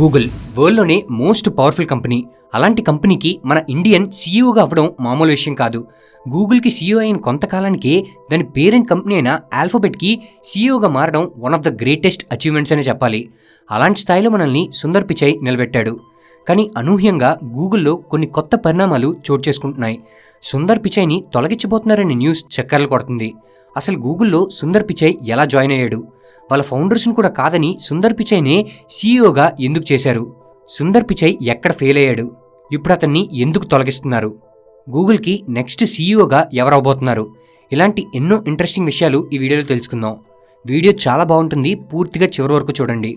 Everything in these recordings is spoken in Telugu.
గూగుల్ వరల్డ్లోనే మోస్ట్ పవర్ఫుల్ కంపెనీ. అలాంటి కంపెనీకి మన ఇండియన్ సీఈఓగా అవ్వడం మామూలు విషయం కాదు. గూగుల్కి సీఈఓ అయిన కొంతకాలానికే దాని పేరెంట్ కంపెనీ అయిన ఆల్ఫాబెట్కి సీఈఓగా మారడం one of the greatest achievements అనే చెప్పాలి. అలాంటి స్థాయిలో మనల్ని సుందర్ పిచై నిలబెట్టాడు. కానీ అనూహ్యంగా గూగుల్లో కొన్ని కొత్త పరిణామాలు చోటు చేసుకుంటున్నాయి. సుందర్ పిచైని తొలగించబోతున్నారనే న్యూస్ చక్కర్లు కొడుతుంది. అసలు గూగుల్లో సుందర్ పిచై ఎలా జాయిన్ అయ్యాడు? వాళ్ళ ఫౌండర్స్ని కూడా కాదని సుందర్ పిచైనే సీఈఓగా ఎందుకు చేశారు? సుందర్ పిచై ఎక్కడ ఫెయిల్ అయ్యాడు? ఇప్పుడు అతన్ని ఎందుకు తొలగిస్తున్నారు? గూగుల్కి నెక్స్ట్ సీఈఓగా ఎవరవబోతున్నారు ఇలాంటి ఎన్నో ఇంట్రెస్టింగ్ విషయాలు ఈ వీడియోలో తెలుసుకుందాం. వీడియో చాలా బాగుంటుంది పూర్తిగా చివరి వరకు చూడండి.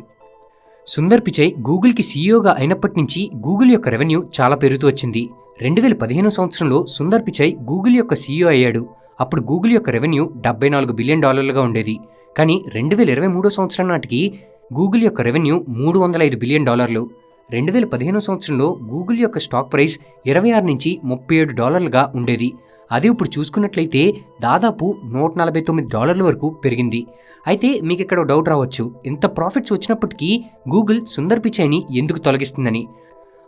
సుందర్ పిచై గూగుల్కి సీఈఓగా అయినప్పటి నుంచి గూగుల్ యొక్క రెవెన్యూ చాలా పెరుగుతూ వచ్చింది. రెండు వేల పదిహేను సంవత్సరంలో సుందర్ పిచై గూగుల్ యొక్క సీఈఓ అయ్యాడు. అప్పుడు గూగుల్ యొక్క రెవెన్యూ డెబ్బై నాలుగు బిలియన్ డాలర్లుగా ఉండేది. కానీ రెండు వేల ఇరవై మూడో సంవత్సరం నాటికి గూగుల్ యొక్క రెవెన్యూ మూడు వందల ఐదు బిలియన్ డాలర్లు. రెండు వేల పదిహేను సంవత్సరంలో గూగుల్ యొక్క స్టాక్ ప్రైస్ ఇరవై ఆరు నుంచి ముప్పై ఏడు డాలర్లుగా ఉండేది. అది ఇప్పుడు చూసుకున్నట్లయితే దాదాపు నూట నలభై తొమ్మిది డాలర్ల వరకు పెరిగింది. అయితే మీకు ఇక్కడ డౌట్ రావచ్చు. ఇంత ప్రాఫిట్స్ వచ్చినప్పటికీ గూగుల్ సుందర్ పిచైని ఎందుకు తొలగిస్తుందని.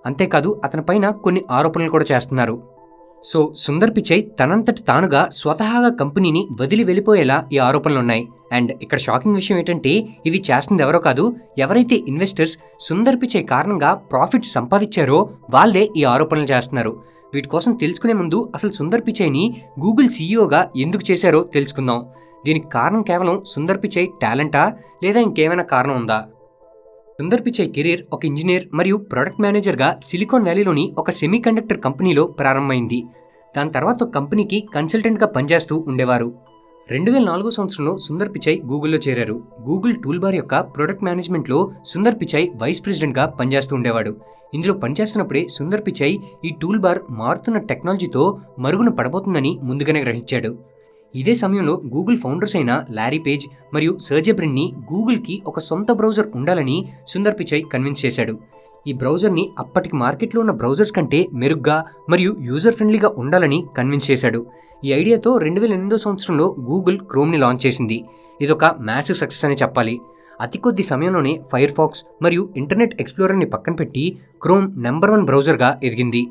అంతేకాదు అతని పైన కొన్ని ఆరోపణలు కూడా చేస్తున్నారు. సో సుందర్ పిచై తనంతటి తానుగా స్వతహాగా కంపెనీని వదిలి వెళ్ళిపోయేలా ఈ ఆరోపణలు ఉన్నాయి అండ్ ఇక్కడ షాకింగ్ విషయం ఏంటంటే ఇవి చేస్తుంది ఎవరో కాదు ఎవరైతే ఇన్వెస్టర్స్ సుందర్ పిచై కారణంగా ప్రాఫిట్ సంపాదించారో వాళ్ళే ఈ ఆరోపణలు చేస్తున్నారు. వీటి కోసం తెలుసుకునే ముందు అసలు సుందర్ పిచైని గూగుల్ సీఈఓగా ఎందుకు చేశారో తెలుసుకుందాం. దీనికి కారణం కేవలం సుందర్ పిచై టాలెంటా లేదా ఇంకేమైనా కారణం ఉందా? సుందర్ పిచై కెరీర్ ఒక ఇంజనీర్ మరియు ప్రొడక్ట్ మేనేజర్గా సిలికాన్ వ్యాలీలోని ఒక సెమీ కండక్టర్ కంపెనీలో ప్రారంభమైంది. దాని తర్వాత కంపెనీకి కన్సల్టెంట్గా పనిచేస్తూ ఉండేవారు. రెండు వేల నాలుగో సంవత్సరంలో సుందర్ పిచై గూగుల్లో చేరారు. గూగుల్ టూల్బార్ యొక్క ప్రొడక్ట్ మేనేజ్మెంట్లో సుందర్ పిచై వైస్ ప్రెసిడెంట్గా పనిచేస్తూ ఉండేవాడు. ఇందులో పనిచేస్తున్నప్పుడే సుందర్ పిచై ఈ టూల్బార్ మారుతున్న టెక్నాలజీతో మరుగున పడబోతుందని ముందుగానే గ్రహించాడు. ఇదే సమయంలో గూగుల్ ఫౌండర్స్ అయిన లారీ పేజ్ మరియు సర్జెబ్రిన్ని గూగుల్కి ఒక సొంత బ్రౌజర్ ఉండాలని సుందర్ పిచై కన్విన్స్ చేశాడు. ఈ బ్రౌజర్ని అప్పటికి మార్కెట్లో ఉన్న బ్రౌజర్స్ కంటే మెరుగ్గా మరియు యూజర్ ఫ్రెండ్లీగా ఉండాలని కన్విన్స్ చేశాడు. ఈ ఐడియాతో రెండు వేల ఎనిమిదో సంవత్సరంలో గూగుల్ క్రోమ్ని లాంచ్ చేసింది. ఇదొక మ్యాసివ్ సక్సెస్ అని చెప్పాలి. అతి కొద్ది సమయంలోనే ఫైర్ ఫాక్స్ మరియు ఇంటర్నెట్ ఎక్స్ప్లోరర్ని పక్కన పెట్టి క్రోమ్ నెంబర్ వన్ బ్రౌజర్గా ఎదిగింది.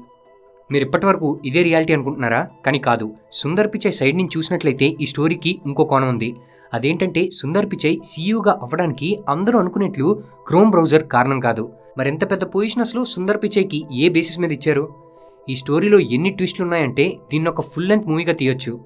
మీరు ఇప్పటివరకు ఇదే రియాలిటీ అనుకుంటున్నారా? కానీ కాదు. సుందర్ పిచై సైడ్ నుంచి చూసినట్లయితే ఈ స్టోరీకి ఇంకో కోణం ఉంది. అదేంటంటే సుందర్ పిచై సీఈఓగా అవ్వడానికి అందరూ అనుకునేట్లు క్రోమ్ బ్రౌజర్ కారణం కాదు. మరెంత పెద్ద పొజిషన్ అసలు సుందర్ పిచైకి ఏ బేసిస్ మీద ఇచ్చారు? ఈ స్టోరీలో ఎన్ని ట్విస్టులు ఉన్నాయంటే దీన్ని ఒక ఫుల్ లెంత్ మూవీగా తీయొచ్చు.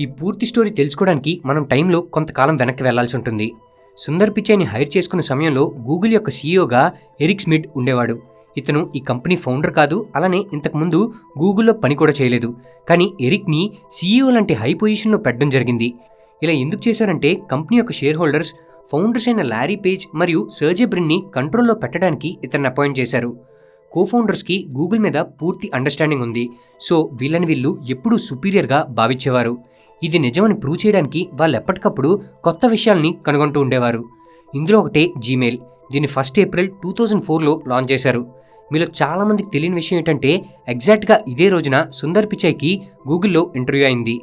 ఈ పూర్తి స్టోరీ తెలుసుకోవడానికి మనం టైంలో కొంతకాలం వెనక్కి వెళ్ళాల్సి ఉంటుంది. సుందర్ పిచైని హైర్ చేసుకున్న సమయంలో గూగుల్ యొక్క సీఈఓగా ఎరిక్ స్మిడ్ ఉండేవాడు. ఇతను ఈ కంపెనీ ఫౌండర్ కాదు అలానే ఇంతకుముందు గూగుల్లో పని కూడా చేయలేదు. కానీ ఎరిక్ని సీఈఓ లాంటి హై పొజిషన్లో పెట్టడం జరిగింది. ఇలా ఎందుకు చేశారంటే కంపెనీ యొక్క షేర్ హోల్డర్స్ ఫౌండర్స్ అయిన లారీ పేజ్ మరియు సర్జే బ్రిన్ని కంట్రోల్లో పెట్టడానికి ఇతన్ని అపాయింట్ చేశారు. కోఫౌండర్స్కి గూగుల్ మీద పూర్తి అండర్స్టాండింగ్ ఉంది. సో వీళ్ళని వీళ్ళు ఎప్పుడూ సుపీరియర్గా భావించేవారు. ఇది నిజమని ప్రూవ్ చేయడానికి వాళ్ళు ఎప్పటికప్పుడు కొత్త విషయాల్ని కనుగొంటూ ఉండేవారు. ఇందులో ఒకటే జీమెయిల్ దీన్ని ఫస్ట్ ఏప్రిల్ టూ థౌజండ్ ఫోర్లో లాంచ్ చేశారు. మీలో చాలామందికి తెలియని విషయం ఏంటంటే ఎగ్జాక్ట్గా ఇదే రోజున సుందర్ పిచాయ్కి గూగుల్లో ఇంటర్వ్యూ అయింది.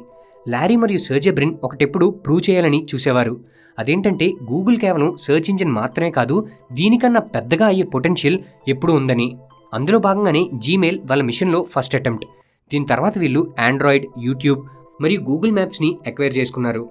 లారీ మరియు సర్జెబ్రిన్ ఒకటెప్పుడు ప్రూవ్ చేయాలని చూసేవారు. అదేంటంటే గూగుల్ కేవలం సర్చ్ ఇంజిన్ మాత్రమే కాదు దీనికన్నా పెద్దగా అయ్యే పొటెన్షియల్ ఎప్పుడూ ఉందని. అందులో భాగంగానే జీమెయిల్ వాళ్ళ మిషన్లో ఫస్ట్ అటెంప్ట్. దీని తర్వాత వీళ్ళు ఆండ్రాయిడ్ యూట్యూబ్ మరియు గూగుల్ మ్యాప్స్ని ఎక్వైర్ చేసుకున్నారు.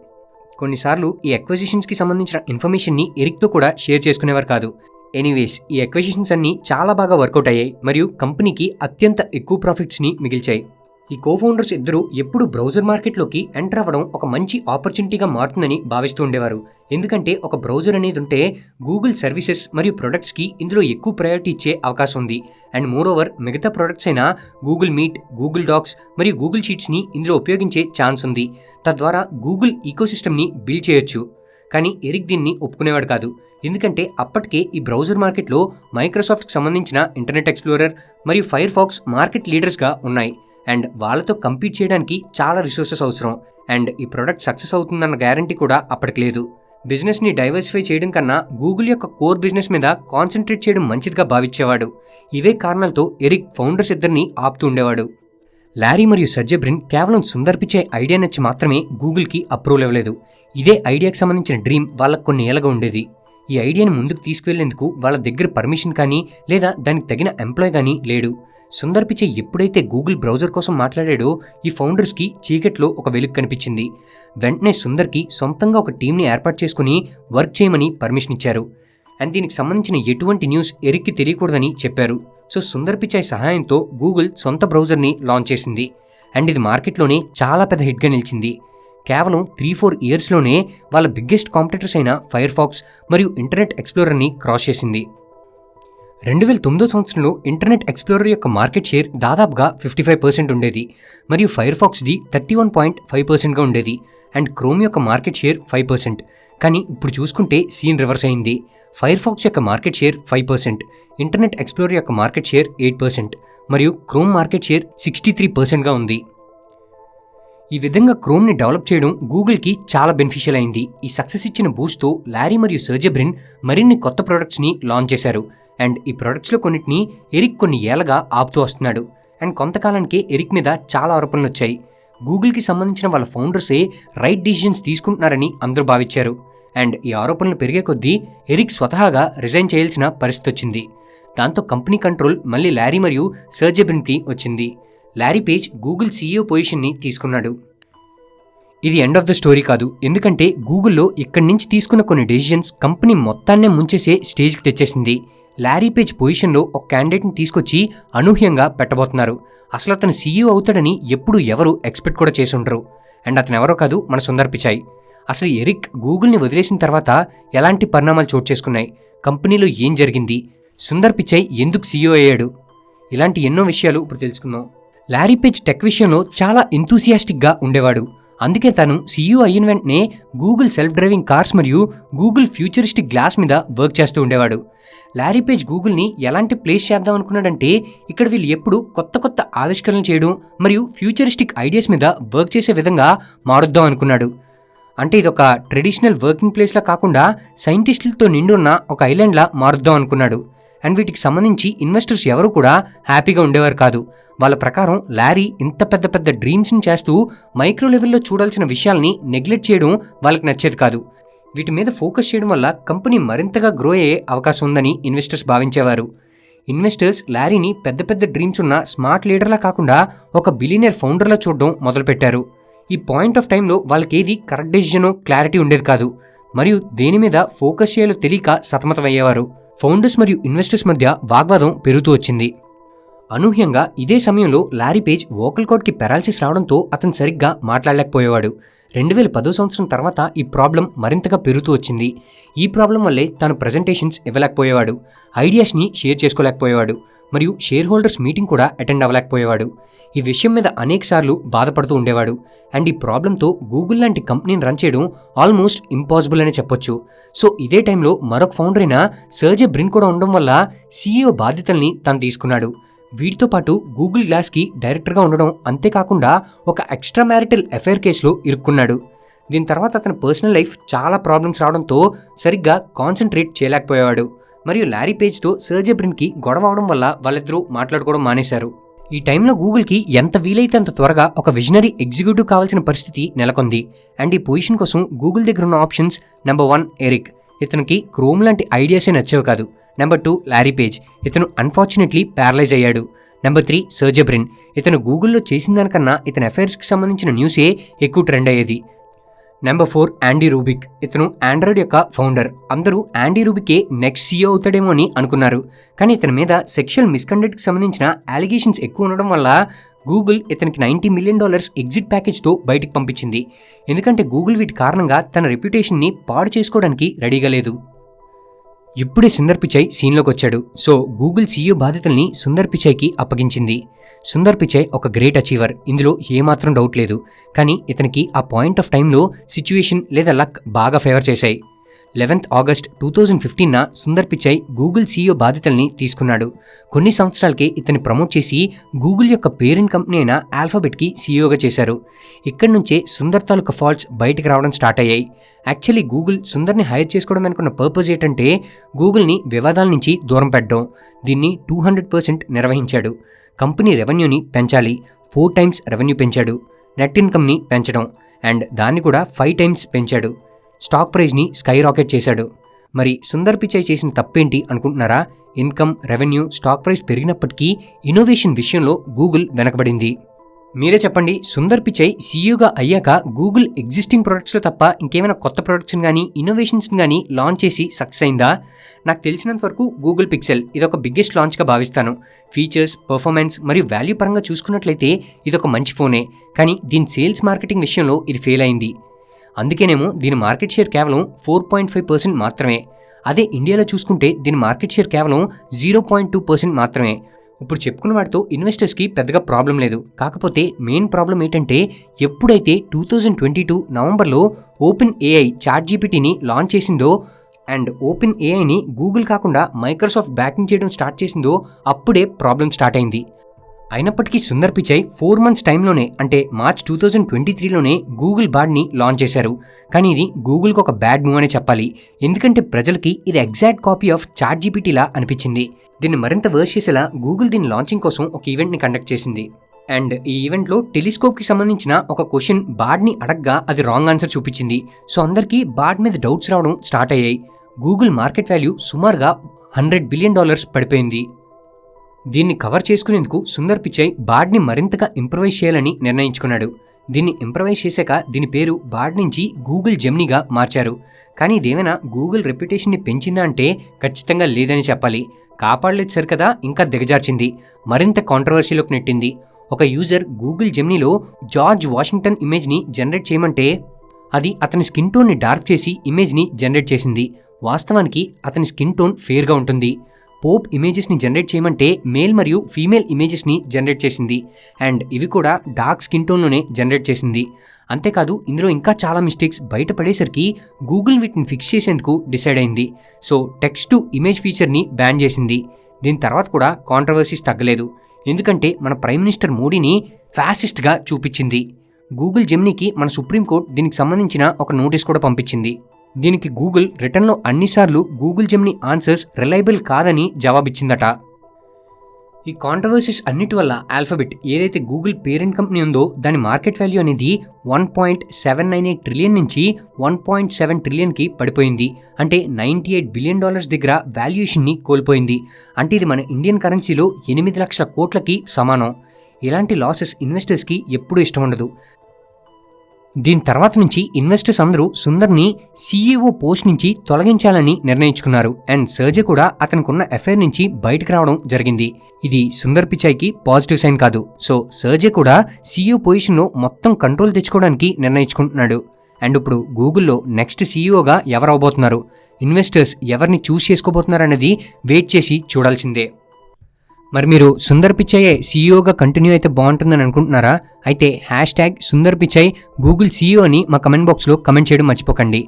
కొన్నిసార్లు ఈ ఎక్వజిషన్స్కి సంబంధించిన ఇన్ఫర్మేషన్ని ఎరిక్తో కూడా షేర్ చేసుకునేవారు కాదు. ఎనీవేస్ ఈ ఎక్వజిషన్స్ అన్ని చాలా బాగా వర్కౌట్ అయ్యాయి మరియు కంపెనీకి అత్యంత ఎక్కువ ప్రాఫిట్స్ని మిగిల్చాయి. ఈ కోఫౌండర్స్ ఇద్దరు ఎప్పుడు బ్రౌజర్ మార్కెట్లోకి ఎంటర్ అవ్వడం ఒక మంచి ఆపర్చునిటీగా మారుతుందని భావిస్తూ ఉండేవారు. ఎందుకంటే ఒక బ్రౌజర్ అనేది ఉంటే గూగుల్ సర్వీసెస్ మరియు ప్రొడక్ట్స్కి ఇందులో ఎక్కువ ప్రయారిటీ ఇచ్చే అవకాశం ఉంది. అండ్ మోర్ ఓవర్ మిగతా ప్రొడక్ట్స్ అయిన గూగుల్ మీట్ గూగుల్ డాక్స్ మరియు గూగుల్ షీట్స్ని ఇందులో ఉపయోగించే ఛాన్స్ ఉంది. తద్వారా గూగుల్ ఈకోసిస్టమ్ని బిల్డ్ చేయొచ్చు. కానీ ఎరిక్ దీన్ని ఒప్పుకునేవాడు కాదు. ఎందుకంటే అప్పటికే ఈ బ్రౌజర్ మార్కెట్లో మైక్రోసాఫ్ట్కి సంబంధించిన ఇంటర్నెట్ ఎక్స్ప్లోరర్ మరియు ఫైర్ ఫాక్స్ మార్కెట్ లీడర్స్గా ఉన్నాయి. అండ్ వాళ్ళతో కంపీట్ చేయడానికి చాలా రిసోర్సెస్ అవసరం. అండ్ ఈ ప్రోడక్ట్ సక్సెస్ అవుతుందన్న గ్యారంటీ కూడా అప్పటికి లేదు. బిజినెస్ని డైవర్సిఫై చేయడం కన్నా గూగుల్ యొక్క కోర్ బిజినెస్ మీద కాన్సన్ట్రేట్ చేయడం మంచిదిగా భావించేవాడు. ఇవే కారణాలతో ఎరిక్ ఫౌండర్స్ ఇద్దరిని ఆపుతూ ఉండేవాడు. లారీ మరియు సర్జెబ్రిన్ కేవలం సుందర్ పిచ్చే ఐడియా నచ్చి మాత్రమే గూగుల్కి అప్రూవల్ ఇవ్వలేదు. ఇదే ఐడియాకి సంబంధించిన డ్రీమ్ వాళ్ళకు కొన్ని ఏళ్ళగా ఉండేది. ఈ ఐడియాని ముందుకు తీసుకువెళ్ళేందుకు వాళ్ళ దగ్గర పర్మిషన్ కానీ లేదా దానికి తగిన ఎంప్లాయ్ కానీ లేడు. సుందర్ పిచై ఎప్పుడైతే గూగుల్ బ్రౌజర్ కోసం మాట్లాడాడో ఈ ఫౌండర్స్కి చీకట్లో ఒక వెలుగు కనిపించింది. వెంటనే సుందర్కి సొంతంగా ఒక టీంని ఏర్పాటు చేసుకుని వర్క్ చేయమని పర్మిషన్ ఇచ్చారు. అండ్ దీనికి సంబంధించిన ఎటువంటి న్యూస్ ఎరిక్కి తెలియకూడదని చెప్పారు. సో సుందర్ పిచాయ్ సహాయంతో గూగుల్ సొంత బ్రౌజర్ని లాంచ్ చేసింది. అండ్ ఇది మార్కెట్లోనే చాలా పెద్ద హిట్గా నిలిచింది. కేవలం త్రీ ఫోర్ ఇయర్స్లోనే వాళ్ళ బిగ్గెస్ట్ కాంపిటేటర్స్ అయిన ఫైర్ ఫాక్స్ మరియు ఇంటర్నెట్ ఎక్స్ప్లోరర్ని క్రాస్ చేసింది. రెండు వేల తొమ్మిదో సంవత్సరంలో ఇంటర్నెట్ ఎక్స్ప్లోరర్ యొక్క మార్కెట్ షేర్ దాదాపుగా ఫిఫ్టీ ఫైవ్ పర్సెంట్ ఉండేది. మరియు ఫైర్ ఫాక్స్ది థర్టీ వన్ పాయింట్ ఫైవ్ పర్సెంట్గా ఉండేది. అండ్ క్రోమ్ యొక్క మార్కెట్ షేర్ ఫైవ్ పర్సెంట్ కానీ ఇప్పుడు చూసుకుంటే సీన్ రివర్స్ అయింది. ఫైర్ ఫాక్స్ యొక్క market share five percent Internet Explorer యొక్క మార్కెట్ షేర్ ఎయిట్ పర్సెంట్ మరియు Chrome market share sixty three పర్సెంట్గా ఉంది. ఈ విధంగా క్రోమ్ని డెవలప్ చేయడం గూగుల్కి చాలా బెనిఫిషియల్ అయింది. ఈ సక్సెస్ ఇచ్చిన బూస్ట్తో లారీ మరియు సర్జబ్రిన్ మరిన్ని కొత్త ప్రొడక్ట్స్ని లాంచ్ చేశారు. అండ్ ఈ ప్రొడక్ట్స్లో కొన్నిటిని ఎరిక్ కొన్ని ఏళ్ళగా ఆపుతూ వస్తున్నాడు. అండ్ కొంతకాలానికి ఎరిక్ మీద చాలా ఆరోపణలు వచ్చాయి గూగుల్కి సంబంధించిన వాళ్ళ ఫౌండర్సే రైట్ డిసిషన్స్ తీసుకుంటున్నారని అందరూ భావించారు. అండ్ ఈ ఆరోపణలు పెరిగే కొద్దీ ఎరిక్ స్వతహాగా రిజైన్ చేయాల్సిన పరిస్థితి వచ్చింది. దాంతో కంపెనీ కంట్రోల్ మళ్ళీ లారీ మరియు సర్జబ్రిన్కి వచ్చింది. లారీ పేజ్ గూగుల్ సీఈఓ పొజిషన్ని తీసుకున్నాడు. ఇది ఎండ్ ఆఫ్ ద స్టోరీ కాదు. ఎందుకంటే గూగుల్లో ఇక్కడి నుంచి తీసుకున్న కొన్ని డెసిషన్స్ కంపెనీ మొత్తాన్నే ముంచేసే స్టేజ్కి తెచ్చేసింది. లారీ పేజ్ పొజిషన్లో ఒక క్యాండిడేట్ని తీసుకొచ్చి అనూహ్యంగా పెట్టబోతున్నారు. అసలు అతను సీఈఓ అవుతాడని ఎప్పుడు ఎవరు ఎక్స్పెక్ట్ కూడా చేసి ఉండరు. అండ్ అతను ఎవరో కాదు మన సుందర్ పిచాయ్ అసలు ఎరిక్ గూగుల్ని వదిలేసిన తర్వాత ఎలాంటి పరిణామాలు చోటు చేసుకున్నాయి? కంపెనీలో ఏం జరిగింది? సుందర్ పిచాయ్ ఎందుకు సీఈఓ అయ్యాడు? ఇలాంటి ఎన్నో విషయాలు ఇప్పుడు తెలుసుకుందాం. లారీ పేజ్ టెక్ విషయంలో చాలా ఎంతూసియాస్టిక్గా ఉండేవాడు. అందుకే తను సీఈఓ అయిన వెంటనే గూగుల్ సెల్ఫ్ డ్రైవింగ్ కార్స్ మరియు గూగుల్ ఫ్యూచరిస్టిక్ గ్లాస్ మీద వర్క్ చేస్తూ ఉండేవాడు. లారీ పేజ్ గూగుల్ని ఎలాంటి ప్లేస్ చేద్దాం అనుకున్నాడంటే ఇక్కడ వీళ్ళు ఎప్పుడు కొత్త కొత్త ఆవిష్కరణలు చేయడం మరియు ఫ్యూచరిస్టిక్ ఐడియాస్ మీద వర్క్ చేసే విధంగా మారుద్దాం అనుకున్నాడు. అంటే ఇది ఒక ట్రెడిషనల్ వర్కింగ్ ప్లేస్లా కాకుండా సైంటిస్టులతో నిండున్న ఒక ఐలాండ్లా మారుద్దాం అనుకున్నాడు. అండ్ వీటికి సంబంధించి ఇన్వెస్టర్స్ ఎవరు కూడా హ్యాపీగా ఉండేవారు కాదు. వాళ్ళ ప్రకారం లారీ ఇంత పెద్ద పెద్ద డ్రీమ్స్ని చేస్తూ మైక్రో లెవెల్లో చూడాల్సిన విషయాల్ని నెగ్లెక్ట్ చేయడం వాళ్ళకి నచ్చేది కాదు. వీటి మీద ఫోకస్ చేయడం వల్ల కంపెనీ మరింతగా గ్రో అయ్యే అవకాశం ఉందని ఇన్వెస్టర్స్ భావించేవారు. ఇన్వెస్టర్స్ లారీని పెద్ద పెద్ద డ్రీమ్స్ ఉన్న స్మార్ట్ లీడర్లా కాకుండా ఒక బిలినియర్ ఫౌండర్లా చూడడం మొదలుపెట్టారు. ఈ పాయింట్ ఆఫ్ టైంలో వాళ్ళకి ఏది కరెక్ట్ డెసిజనో క్లారిటీ ఉండేది కాదు. మరియు దేని మీద ఫోకస్ చేయాలో తెలియక సతమతమయ్యేవారు. ఫౌండర్స్ మరియు ఇన్వెస్టర్స్ మధ్య వాగ్వాదం పెరుగుతూ వచ్చింది. అనూహ్యంగా ఇదే సమయంలో లారీ పేజ్ వోకల్ కోడ్కి పెరాలసిస్ రావడంతో అతను సరిగ్గా మాట్లాడలేకపోయేవాడు. రెండు వేల పదో సంవత్సరం తర్వాత ఈ ప్రాబ్లం మరింతగా పెరుగుతూ వచ్చింది. ఈ ప్రాబ్లం వల్లే తాను ప్రజెంటేషన్స్ ఇవ్వలేకపోయేవాడు. ఐడియాస్ని షేర్ చేసుకోలేకపోయేవాడు. మరియు షేర్ హోల్డర్స్ మీటింగ్ కూడా అటెండ్ అవ్వలేకపోయేవాడు. ఈ విషయం మీద అనేకసార్లు బాధపడుతూ ఉండేవాడు. అండ్ ఈ ప్రాబ్లంతో గూగుల్ లాంటి కంపెనీని రన్ చేయడం ఆల్మోస్ట్ ఇంపాసిబుల్ అని చెప్పొచ్చు. సో ఇదే టైంలో మరొక ఫౌండర్ అయిన సర్జే బ్రిన్ కూడా ఉండడం వల్ల సీఈఓ బాధ్యతల్ని తను తీసుకున్నాడు. వీటితో పాటు గూగుల్ గ్లాస్కి డైరెక్టర్గా ఉండడం అంతేకాకుండా ఒక ఎక్స్ట్రా మ్యారిటల్ అఫైర్ కేసులో ఇరుక్కున్నాడు. దీని తర్వాత అతని పర్సనల్ లైఫ్ చాలా ప్రాబ్లమ్స్ రావడంతో సరిగ్గా కాన్సన్ట్రేట్ చేయలేకపోయేవాడు. మరియు లారీ పేజ్తో సర్జే బ్రిన్కి గొడవ అవడం వల్ల వాళ్ళిద్దరూ మాట్లాడుకోవడం మానేశారు. ఈ టైంలో గూగుల్కి ఎంత వీలైతే అంత త్వరగా ఒక విజనరీ ఎగ్జిక్యూటివ్ కావాల్సిన పరిస్థితి నెలకొంది. అండ్ ఈ పొజిషన్ కోసం గూగుల్ దగ్గర ఉన్న ఆప్షన్స్ నెంబర్ వన్ ఎరిక్. ఇతనికి క్రోమ్ లాంటి ఐడియాసే నచ్చేవి కాదు. Number two Larry Page. ఇతను అన్ఫార్చునేట్లీ ప్యారలైజ్ అయ్యాడు. నెంబర్ త్రీ సర్జబ్రిన్ ఇతను గూగుల్లో చేసిన దానికన్నా ఇతని అఫైర్స్కి సంబంధించిన న్యూసే ఎక్కువ ట్రెండ్ అయ్యేది. నెంబర్ ఫోర్ యాండీ రూబిక్ ఇతను ఆండ్రాయిడ్ యొక్క ఫౌండర్ అందరూ యాండీ రూబికే నెక్స్ట్ సీఈఓ అవుతాడేమో అని అనుకున్నారు. కానీ ఇతని మీద సెక్షువల్ మిస్కండక్ట్కి సంబంధించిన అలిగేషన్స్ ఎక్కువ ఉండడం వల్ల గూగుల్ ఇతనికి నైంటీ మిలియన్ డాలర్స్ ఎగ్జిట్ ప్యాకేజ్తో బయటికి పంపించింది. ఎందుకంటే గూగుల్ వీటి కారణంగా తన రెప్యుటేషన్ని పాడు చేసుకోవడానికి రెడీగా లేదు. ఇప్పుడే సుందర్ పిచాయ్ సీన్లోకి వచ్చాడు. సో గూగుల్ సీఈఓ బాధ్యతల్ని సుందర్ పిచాయ్కి అప్పగించింది. సుందర్ పిచాయ్ ఒక గ్రేట్ అచీవర్. ఇందులో ఏమాత్రం డౌట్ లేదు. కానీ ఇతనికి ఆ పాయింట్ ఆఫ్ టైంలో సిచ్యువేషన్ లేదా లక్ బాగా ఫేవర్ చేశాయి. లెవెన్త్ ఆగస్ట్ టూ థౌజండ్ ఫిఫ్టీన్న సుందర్ పిచాయ్ గూగుల్ సీఈఓ బాధ్యతల్ని తీసుకున్నాడు. కొన్ని సంవత్సరాలకే ఇతన్ని ప్రమోట్ చేసి గూగుల్ యొక్క పేరెంట్ కంపెనీ అయిన ఆల్ఫాబెట్కి సీఈఓగా చేశారు. ఇక్కడి నుంచే సుందర్ తాలూకా ఫాల్ట్స్ బయటకు రావడం స్టార్ట్ అయ్యాయి. యాక్చువల్లీ గూగుల్ సుందర్ని హైర్ చేసుకోవడం అనుకున్న పర్పస్ ఏంటంటే గూగుల్ని వివాదాల నుంచి దూరం పెట్టడం. దీన్ని టూ హండ్రెడ్ పర్సెంట్ నిర్వహించాడు. కంపెనీ రెవెన్యూని పెంచాలి. ఫోర్ టైమ్స్ రెవెన్యూ పెంచాడు. నెట్ ఇన్కమ్ని పెంచడం. అండ్ దాన్ని కూడా ఫైవ్ టైమ్స్ పెంచాడు. స్టాక్ ప్రైజ్ని స్కై రాకెట్ చేశాడు. మరి సుందర్ పిచాయ్ చేసిన తప్పేంటి అనుకుంటున్నారా? ఇన్కమ్ రెవెన్యూ స్టాక్ ప్రైస్ పెరిగినప్పటికీ ఇన్నోవేషన్ విషయంలో గూగుల్ వెనకబడింది. మీరే చెప్పండి సుందర్ పిచై సీఈగా అయ్యాక గూగుల్ ఎగ్జిస్టింగ్ ప్రొడక్ట్స్లో తప్ప ఇంకేమైనా కొత్త ప్రొడక్ట్స్ని కానీ ఇన్నోవేషన్స్ని కానీ లాంచ్ చేసి సక్సెస్ అయిందా? నాకు తెలిసినంత వరకు గూగుల్ పిక్సెల్ ఇదొక బిగ్గెస్ట్ లాంచ్గా భావిస్తాను. ఫీచర్స్ పర్ఫార్మెన్స్ మరియు వాల్యూ పరంగా చూసుకున్నట్లయితే ఇదొక మంచి ఫోనే. కానీ దీని సేల్స్ మార్కెటింగ్ విషయంలో ఇది ఫెయిల్ అయింది. అందుకేనేమో దీని మార్కెట్ షేర్ కేవలం ఫోర్ పాయింట్ ఫైవ్ పర్సెంట్ మాత్రమే. అదే ఇండియాలో చూసుకుంటే దీని మార్కెట్ షేర్ కేవలం జీరో పాయింట్ టూ పర్సెంట్ మాత్రమే. ఇప్పుడు చెప్పుకున్న వాటితో ఇన్వెస్టర్స్కి పెద్దగా ప్రాబ్లం లేదు. కాకపోతే మెయిన్ ప్రాబ్లం ఏంటంటే ఎప్పుడైతే టూ థౌజండ్ ట్వంటీ టూ నవంబర్లో ఓపెన్ ఏఐ చాట్ జీపీటీని లాంచ్ చేసిందో అండ్ ఓపెన్ ఏఐని గూగుల్ కాకుండా మైక్రోసాఫ్ట్ బ్యాకింగ్ చేయడం స్టార్ట్ చేసిందో అప్పుడే ప్రాబ్లం స్టార్ట్ అయింది. అయినప్పటికీ సుందర్ పిచై ఫోర్ మంత్స్ టైంలోనే అంటే మార్చ్ టూ థౌజండ్ ట్వంటీ త్రీలోనే గూగుల్ బాడ్ని లాంచ్ చేశారు. కానీ ఇది గూగుల్కి ఒక బ్యాడ్ మూవ్ అనే చెప్పాలి. ఎందుకంటే ప్రజలకి ఇది ఎగ్జాక్ట్ కాపీ ఆఫ్ చాట్ జీపీటీలా అనిపించింది. దీన్ని మరింత వర్స్ చేసేలా గూగుల్ దీని లాంచింగ్ కోసం ఒక ఈవెంట్ని కండక్ట్ చేసింది. అండ్ ఈ ఈవెంట్లో టెలిస్కోప్కి సంబంధించిన ఒక క్వశ్చన్ బాడ్ని అడగ్గా అది రాంగ్ ఆన్సర్ చూపించింది. సో అందరికీ బాడ్ మీద డౌట్స్ రావడం స్టార్ట్ అయ్యాయి. గూగుల్ మార్కెట్ వాల్యూ సుమారుగా హండ్రెడ్ బిలియన్ డాలర్స్ పడిపోయింది. దీన్ని కవర్ చేసుకునేందుకు సుందర్ పిచై బాడ్ని మరింతగా ఇంప్రవైజ్ చేయాలని నిర్ణయించుకున్నాడు. దీన్ని ఇంప్రవైజ్ చేశాక దీని పేరు బాడ్ నుంచి గూగుల్ జెమ్నీగా మార్చారు. కానీ ఇదేమైనా గూగుల్ రెప్యుటేషన్ని పెంచిందా అంటే ఖచ్చితంగా లేదని చెప్పాలి. కాపాడలేదు సరికదా ఇంకా దిగజార్చింది. మరింత కాంట్రవర్సీలోకి నెట్టింది. ఒక యూజర్ గూగుల్ జెమ్నీలో జార్జ్ వాషింగ్టన్ ఇమేజ్ని జనరేట్ చేయమంటే అది అతని స్కిన్ టోన్ని డార్క్ చేసి ఇమేజ్ని జనరేట్ చేసింది. వాస్తవానికి అతని స్కిన్ టోన్ ఫేర్గా ఉంటుంది. పోప్ ఇమేజెస్ని జనరేట్ చేయమంటే మేల్ మరియు ఫీమేల్ ఇమేజెస్ని జనరేట్ చేసింది. అండ్ ఇవి కూడా డార్క్ స్కిన్ టోన్లోనే జనరేట్ చేసింది. అంతేకాదు ఇందులో ఇంకా చాలా మిస్టేక్స్ బయటపడేసరికి గూగుల్ వీటిని ఫిక్స్ చేసేందుకు డిసైడ్ అయింది. సో టెక్స్ట్ టు ఇమేజ్ ఫీచర్ని బ్యాన్ చేసింది. దీని తర్వాత కూడా కాంట్రవర్సీస్ తగ్గలేదు. ఎందుకంటే మన ప్రైమ్ మినిస్టర్ మోడీని ఫ్యాసిస్ట్గా చూపించింది. గూగుల్ జెమ్నీకి మన సుప్రీంకోర్టు దీనికి సంబంధించిన ఒక నోటీస్ కూడా పంపించింది. దీనికి గూగుల్ రిటర్న్లో అన్నిసార్లు గూగుల్ జెమ్ని ఆన్సర్స్ రిలయబుల్ కాదని జవాబిచ్చిందట. ఈ కాంట్రవర్సీస్ అన్నిటి వల్ల ఆల్ఫాబెట్ ఏదైతే గూగుల్ పేరెంట్ కంపెనీ ఉందో దాని మార్కెట్ వాల్యూ అనేది one point seven nine eight trillion నుంచి వన్ పాయింట్ సెవెన్ ట్రిలియన్కి పడిపోయింది. అంటే నైంటీ ఎయిట్ బిలియన్ డాలర్స్ దగ్గర వాల్యుయేషన్ని కోల్పోయింది. అంటే ఇది మన ఇండియన్ కరెన్సీలో ఎనిమిది లక్షల కోట్లకి సమానం. ఇలాంటి లాసెస్ ఇన్వెస్టర్స్కి ఎప్పుడూ ఇష్టం ఉండదు. దీని తర్వాత నుంచి ఇన్వెస్టర్స్ అందరూ సుందర్ని సీఈఓ పోస్ట్ నుంచి తొలగించాలని నిర్ణయించుకున్నారు. అండ్ సర్జే కూడా అతనికున్న ఎఫైర్ నుంచి బయటకు రావడం జరిగింది. ఇది సుందర్ పిచాయ్కి పాజిటివ్ సైన్ కాదు. సో సర్జే కూడా సీఈఓ పొజిషన్లో మొత్తం కంట్రోల్ తెచ్చుకోవడానికి నిర్ణయించుకుంటున్నాడు. అండ్ ఇప్పుడు గూగుల్లో నెక్స్ట్ సీఈఓగా ఎవరు అవబోతున్నారు ఇన్వెస్టర్స్ ఎవరిని చూస్ చేసుకోబోతున్నారనేది వెయిట్ చేసి చూడాల్సిందే. మరి మీరు సుందర్ పిచ్చయ్యే సీఈఓగా కంటిన్యూ అయితే బాగుంటుందని అనుకుంటున్నారా? అయితే hash tag Sundar Pichai Google సీఈఓని మా కమెంట్ బాక్స్లో కమెంట్ చేయడం మర్చిపోకండి.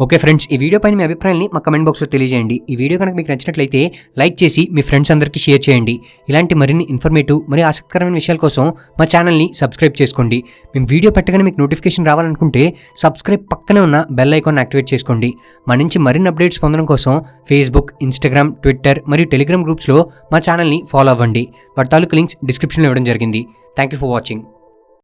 ఓకే ఫ్రెండ్స్ ఈ వీడియో పైన మీ అభిప్రాయాన్ని మా కమెంట్ బాక్స్లో తెలియజేయండి. ఈ వీడియో కనుక మీకు నచ్చినట్లయితే లైక్ చేసి మీ ఫ్రెండ్స్ అందరికీ షేర్ చేయండి. ఇలాంటి మరిన్ని ఇన్ఫర్మేటివ్ మరియు ఆసక్తికరమైన విషయాల కోసం మా ఛానల్ని సబ్స్క్రైబ్ చేసుకోండి. మేము వీడియో పెట్టగానే మీకు నోటిఫికేషన్ రావాలనుకుంటే సబ్స్క్రైబ్ పక్కనే ఉన్న బెల్ ఐకాన్ యాక్టివేట్ చేసుకోండి. మా నుంచి మరిన్ని అప్డేట్స్ పొందడం కోసం ఫేస్బుక్ ఇన్స్టాగ్రామ్ ట్విట్టర్ మరియు టెలిగ్రామ్ గ్రూప్స్లో మా ఛానల్ని ఫాలో అవ్వండి. వాటి తాలూకు లింక్స్ డిస్క్రిప్షన్లో ఇవ్వడం జరిగింది. Thank you for watching.